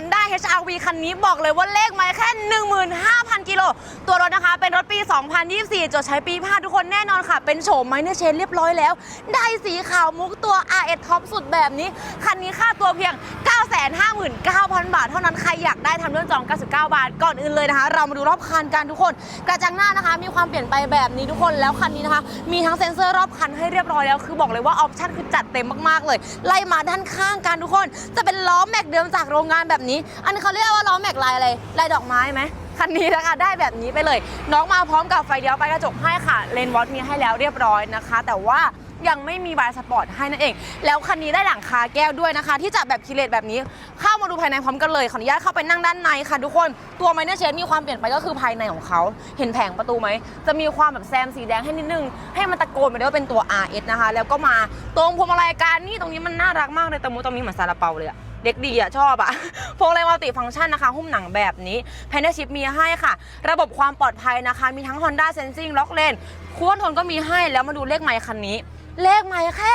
Honda HR-V คันนี้บอกเลยว่าเลขไม้แค่ 15,000 กิโล ตัวรถนะคะเป็นรถปี 2024 จดใช้ปีพาทุกคนแน่นอนค่ะ เป็นโฉมไมเนเชนเรียบร้อยแล้ว ได้สีขาวมุกตัว RS ท็อปสุดแบบนี้ คันนี้ค่าตัวเพียง 959,000 บาท เท่านั้นใครอยากได้ทำเรื่องจอง 99 บาท ก่อนอื่นเลยนะคะ เรามาดูรอบคันกันทุกคน กระจังหน้านะคะ มีความเปลี่ยนไปแบบนี้ทุกคนแล้วคันนี้นะคะ มีทั้งเซ็นเซอร์รอบคันให้เรียบร้อยแล้ว คือบอกเลยว่าออปชั่นคือจัดเต็มมากๆเลย ไล่มาด้านข้างกันทุกคน จะเป็นล้อแม็กเดิมจากโรงงานแบบนี้ อันนี้เขาเรียกว่าล้อแม็กลายอะไรลายดอกไม้ไหมคันนี้นะคะได้แบบนี้ไปเลย น้องมาพร้อมกับไฟเดียวไฟกระจกให้ค่ะเลนวอตมีให้แล้วเรียบร้อยนะคะ แต่ว่ายังไม่มีบายสปอร์ตให้นั่นเอง แล้วคันนี้ได้หลังคาแก้วด้วยนะคะ ที่จะแบบคิเลตแบบนี้ เข้ามาดูภายในพร้อมกันเลย ขออนุญาตเข้าไปนั่งด้านในค่ะ ทุกคน ตัวไมเนอร์เชนมีความเปลี่ยนไปก็คือภายในของเขา เห็นแผงประตูไหม จะมีความแบบแซมสีแดงให้นิดนึง ให้มันตะโกนไปด้วยว่าเป็นตัว RS นะคะ แล้วก็มาตรงพวงมาลัยการนี่ตรงนี้มันน่ารักมากเลยตะมูตรงนี้เหมือนซาลาเปาเลยอะ เด็กดีอะชอบอะพวงมาลัยมัลติฟังก์ชันนะคะ หุ้มหนังแบบนี้แพนเนอชิพมีให้ค่ะ ระบบความปลอดภัยนะคะ มีทั้ง Honda Sensing Lock Lane ควรทนก็มีให้แล้วมาดูเลขไมล์คันนี้ เลขไมล์แค่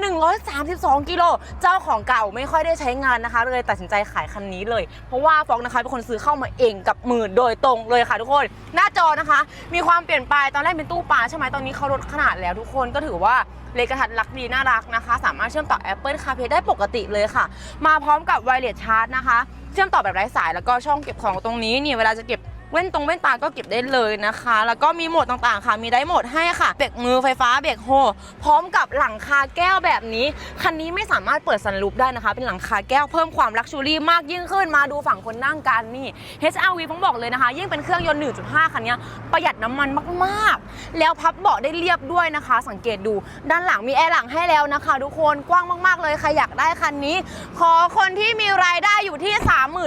15,132 กิโล เจ้าของเก่าไม่ค่อยได้ใช้งานนะคะ เลยตัดสินใจขายคันนี้เลย เพราะว่าฟองนะคะเป็นคนซื้อเข้ามาเองกับมือโดยตรงเลยค่ะทุกคน หน้าจอนะคะ มีความเปลี่ยนไปตอนแรกเป็นตู้ปลาใช่ไหมตอนนี้เขาลดขนาดแล้วทุกคนก็ถือว่าเลขกระทัดรักดีน่ารักนะคะ สามารถเชื่อมต่อ Apple CarPlay ได้ปกติเลยค่ะ มาพร้อมกับไวเลสชาร์จนะคะ เชื่อมต่อแบบไร้สายแล้วก็ช่องเก็บของตรงนี้นี่เวลาจะเก็บ เว้นตรงเว้นตาก็เก็บได้เลยนะคะ แล้วก็มีโหมดต่างๆค่ะ มีได้โหมดให้ค่ะ เบรกมือไฟฟ้า เบรกโฮ พร้อมกับหลังคาแก้วแบบนี้ คันนี้ไม่สามารถเปิดซันรูปได้นะคะ เป็นหลังคาแก้วเพิ่มความลักชูรี่มากยิ่งขึ้น มาดูฝั่งคนนั่งกันนี่ HRV ผมบอกเลยนะคะ ยิ่งเป็นเครื่องยนต์ 1.5 คันนี้ประหยัดน้ำมันมากๆ แล้วพับเบาะได้เรียบด้วยนะคะ สังเกตดู ด้านหลังมีแอร์หลังให้แล้วนะคะ ทุกคน กว้างมากๆ เลย ใครอยากได้คันนี้ ขอคนที่มีรายได้อยู่ที่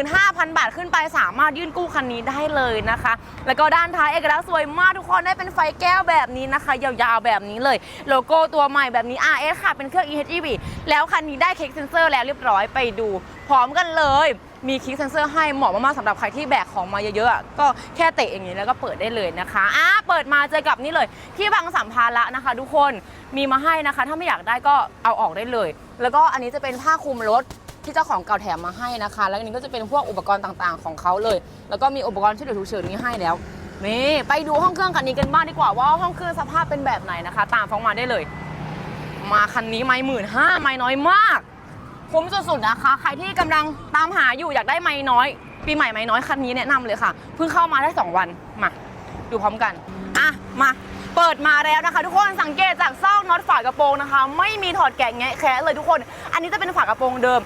35,000 บาทขึ้นไป สามารถยื่นกู้คันนี้ได้เลยนะคะ แล้วก็ด้านท้ายเอกลักษณ์สวยมากทุกคนได้เป็นไฟแก้วแบบนี้นะคะ ยาวๆแบบนี้เลย โลโก้ตัวใหม่แบบนี้ RS ค่ะ เป็นเครื่อง EHEV แล้วคันนี้ได้เค้กเซนเซอร์แล้วเรียบร้อยไปดู พร้อมกันเลยมีคลิกเซนเซอร์ให้เหมาะมากๆสำหรับใครที่แบกของมาเยอะๆ ก็แค่เตะอย่างนี้แล้วก็เปิดได้เลยนะคะอะเปิดมาเจอกับนี่เลย ที่บังสัมภาระนะคะทุกคนมีมาให้นะคะ ถ้าไม่อยากได้ก็เอาออกได้เลย แล้วก็อันนี้จะเป็นผ้าคลุมรถ ที่เจ้าของเก่าแถมมาให้นะคะ แล้วอันนี้ก็จะเป็นพวกอุปกรณ์ต่างๆของเขาเลย แล้วก็มีอุปกรณ์ช่วยเหลือฉุกเฉินนี้ให้แล้วนี่ไปดูห้องเครื่องคันนี้กันบ้างดีกว่าว่าห้องเครื่องสภาพเป็นแบบไหนนะคะ ตามฟ้องมาได้เลย มาคันนี้ไม่หมื่นห้าไม่น้อยมากคุ้มสุดๆนะคะ ใครที่กำลังตามหาอยู่อยากได้ไม่น้อย ปีใหม่ไม่น้อยคันนี้แนะนำเลยค่ะเพิ่งเข้ามาได้ 2 วันมาดูพร้อมกันอะมาเปิดมาแล้วนะคะ ทุกคนสังเกตจากซอกน็อตฝากระโปรงนะคะ ไม่มีถอดแกะแงะแคะเลยทุกคน อันนี้จะเป็นฝากระโปรงเดิม